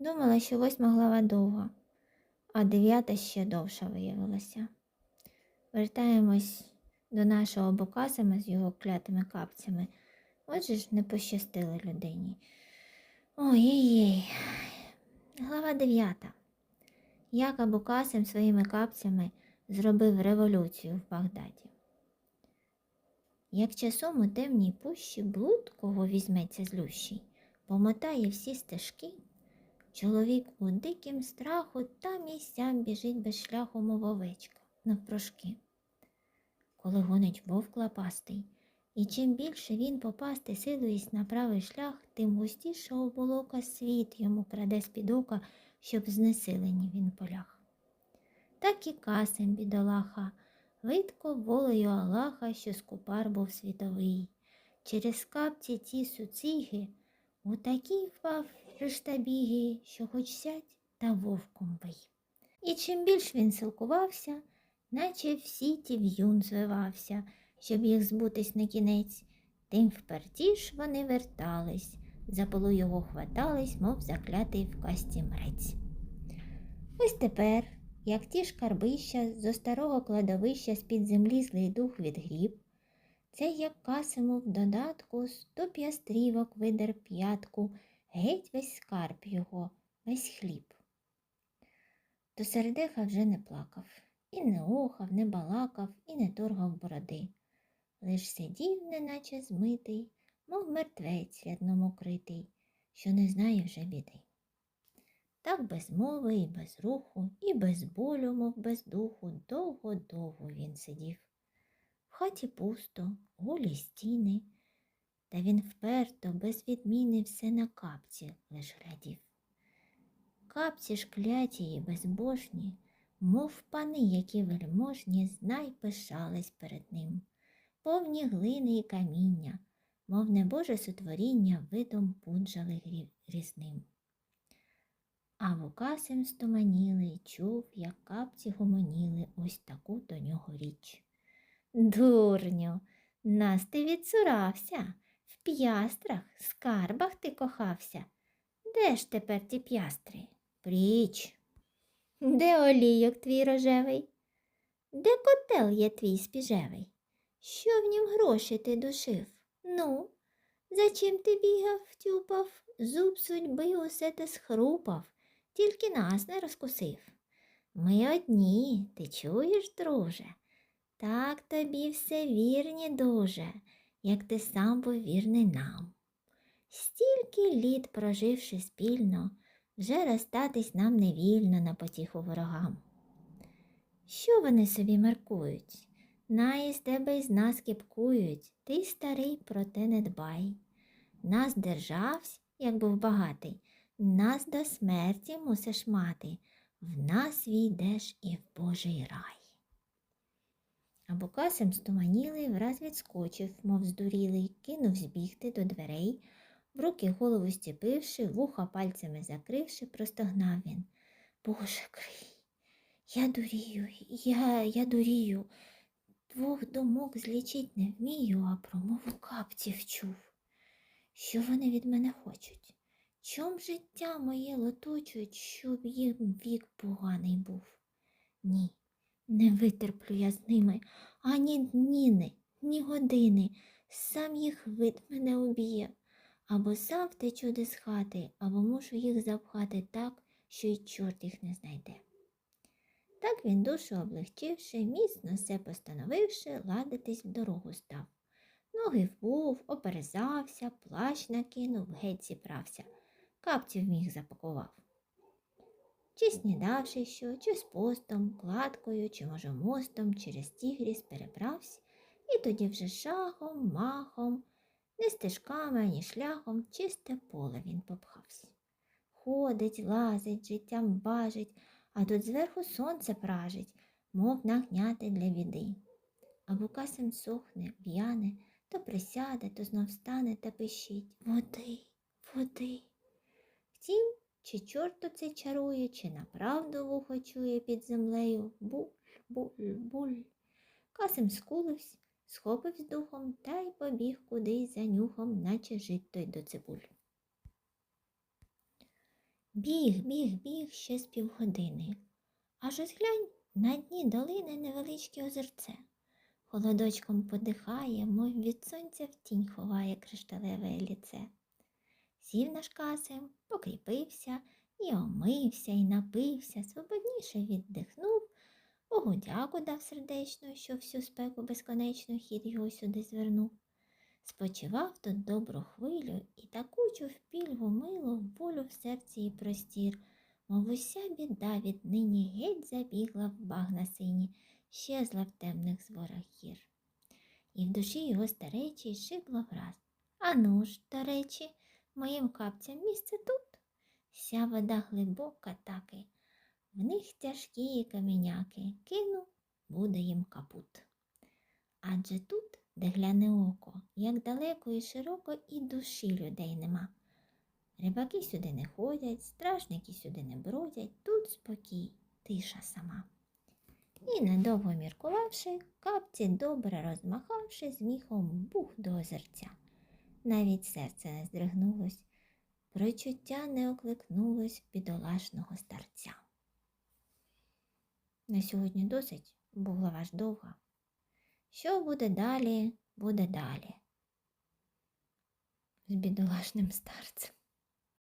Думала, що восьма глава довга, а дев'ята ще довша виявилася. Вертаємось до нашого Букасима з його клятими капцями. Отже ж не пощастило людині. Ой-ой-ой. Глава дев'ята. Як Абукасим своїми капцями зробив революцію в Багдаді. Як часом у темній пущі блуд, кого візьметься злющий, помотає всі стежки, чоловік у дикім страху там і сям біжить без шляху, мов овечка, навпрошки. Коли гонить вовк лапастий, і чим більше він попасти силуєсь на правий шлях, тим густіше оболока світ йому краде з-під ока, щоб знесилені він полях. Так і касим бідолаха, видко волею Аллаха, що скупар був світовий. Через капці ті суциги у такі впав рештабіги, що хоч сядь та вовком бий. І чим більш він силкувався, наче всі ті в'юн звивався, щоб їх збутись на кінець, тим впертіш вони вертались, за полу його хватались, мов заклятий в касті мрець. Ось тепер, як ті шкарбища зо старого кладовища з-під землі злий дух відгріб, це як касимо в додатку сто п'ястрівок видер п'ятку, геть весь скарб його, весь хліб. То сердеха вже не плакав, і не охав, не балакав, і не торгав бороди. Лиш сидів, неначе змитий, мов мертвець рядном критий, що не знає вже біди. Так без мови і без руху, і без болю, мов без духу, довго-довго він сидів. Хаті пусто, голі стіни, та він вперто, без відміни все на капці лиш глядів. Капці ж кляті безбожні, мов пани, які вельможні, знай пишались перед ним, повні глини і каміння, мов небоже сотворіння видом пунджали грі- різним. А Вукасим стоманіли, чув, як капці гомоніли ось таку до нього річ. Дурню, нас ти відсурався, в п'ястрах, скарбах ти кохався. Де ж тепер ті п'ястри? Пріч. Де олійок твій рожевий? Де котел є твій спіжевий? Що в нім гроші ти душив? Ну, за чим ти бігав, тюпав, зуб судьби усе ти схрупав, тільки нас не розкусив. Ми одні, ти чуєш, друже? Так тобі все вірні дуже, як ти сам був вірний нам. Стільки літ проживши спільно, вже розстатись нам не вільно на потіху ворогам. Що вони собі меркують? Най з тебе й з нас кіпкують, ти старий, проте не дбай. Нас державсь, як був багатий, нас до смерті мусиш мати, в нас війдеш і в Божий рай. А Букасим стуманілий враз відскочив, мов здурілий, кинув збігти до дверей, в руки голову стіпивши, вуха пальцями закривши, простогнав він. Боже крий, я дурію, я, я дурію. Двох думок злічить не вмію, а про мову капців чув. Що вони від мене хочуть? Чом життя моє лоточуть, щоб їм вік поганий був? Ні, не витерплю я з ними ані дніни, ні години. Сам їх вид мене уб'є. Або сам втечу де з хати, або мушу їх запхати так, що й чорт їх не знайде. Так він душу облегчивши, міцно все постановивши, ладитись в дорогу став. Ноги вбув, оперезався, плащ накинув, геть зібрався, капців міг запакував. Чи снідавши що, чи з постом, кладкою, чи, може, мостом через тігріс перебрався, і тоді вже шагом, махом, не стежками, ані шляхом, чисте поле він попхався. Ходить, лазить, життям бажить, а тут зверху сонце пражить, мов нагняти для біди. А Букасим сохне, в'яне, то присяде, то знов встане та пищить Води, води. Втім, чи чорт оце чарує, чи направду вухо чує під землею буль, буль, буль. Касим скулився, схопився духом та й побіг кудись за нюхом, наче жить той до цибуль. Біг, біг, біг ще з півгодини. Аж ось глянь на дні долини невеличке озерце. Холодочком подихає, мов від сонця в тінь ховає кришталеве ліце. Сів наш касим, покріпився, і омився, і напився, свободніше віддихнув, Богу дяку дав сердечно, що всю спеку безконечну хід його сюди звернув. Спочивав тут добру хвилю і таку чув пільгу милу, волю в серці і простір, мов уся біда віднині геть забігла в багна сині, щезла в темних зворах гір. І в душі його старечій шибло враз. А ну ж, до речі, моїм капцям місце тут. Ся вода глибока таки, в них тяжкі каменяки, кину, буде їм капут. Адже тут, де гляне око, як далеко і широко і душі людей нема. Рибаки сюди не ходять, стражники сюди не бродять, тут спокій, тиша сама. І недовго міркувавши, капці добре розмахавши, з міхом бух до озерця. Навіть серце не здригнулось, прочуття не окликнулось бідолашного старця. На сьогодні досить, бо глава ж довга. Що буде далі, буде далі. З бідолашним старцем.